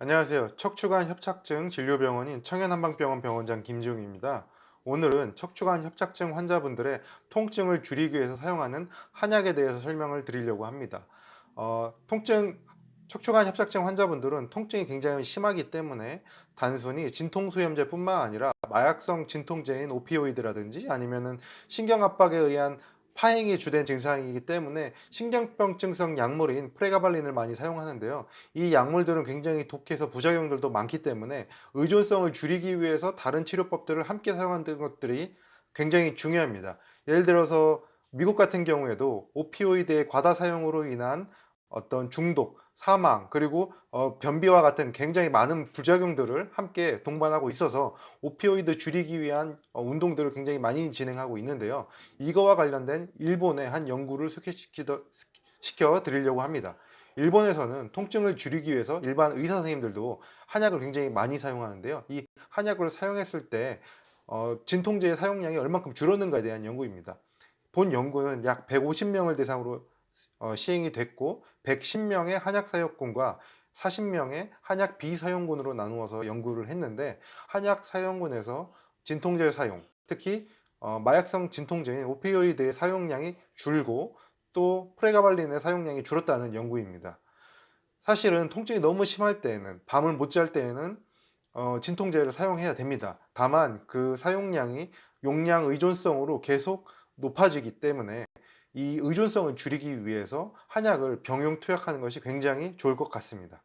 안녕하세요. 척추관 협착증 진료병원인 청년한방병원 병원장 김지웅입니다. 오늘은 척추관 협착증 환자분들의 통증을 줄이기 위해서 사용하는 한약에 대해서 설명을 드리려고 합니다. 어, 통증 척추관 협착증 환자분들은 통증이 굉장히 심하기 때문에 단순히 진통소염제뿐만 아니라 마약성 진통제인 오피오이드라든지 아니면은 신경압박에 의한 파행이 주된 증상이기 때문에 신경병증성 약물인 프레가발린을 많이 사용하는데요. 이 약물들은 굉장히 독해서 부작용들도 많기 때문에 의존성을 줄이기 위해서 다른 치료법들을 함께 사용하는 것들이 굉장히 중요합니다. 예를 들어서 미국 같은 경우에도 오피오이드의 과다 사용으로 인한 어떤 중독, 사망, 그리고 어, 변비와 같은 굉장히 많은 부작용들을 함께 동반하고 있어서 오피오이드 줄이기 위한 어, 운동들을 굉장히 많이 진행하고 있는데요. 이거와 관련된 일본의 한 연구를 소개시켜 시켜 드리려고 합니다. 일본에서는 통증을 줄이기 위해서 일반 의사 선생님들도 한약을 굉장히 많이 사용하는데요. 이 한약을 사용했을 때 어, 진통제의 사용량이 얼만큼 줄었는가에 대한 연구입니다. 본 연구는 약 150명을 대상으로 어, 시행이 됐고 110명의 한약 사용군과 40명의 한약 비사용군으로 나누어서 연구를 했는데 한약 사용군에서 진통제 사용, 특히 어, 마약성 진통제인 오피오이드의 사용량이 줄고 또 프레가발린의 사용량이 줄었다는 연구입니다. 사실은 통증이 너무 심할 때에는 밤을 못 잘 때에는 어, 진통제를 사용해야 됩니다. 다만 그 사용량이 용량 의존성으로 계속 높아지기 때문에 이 의존성을 줄이기 위해서 한약을 병용 투약하는 것이 굉장히 좋을 것 같습니다.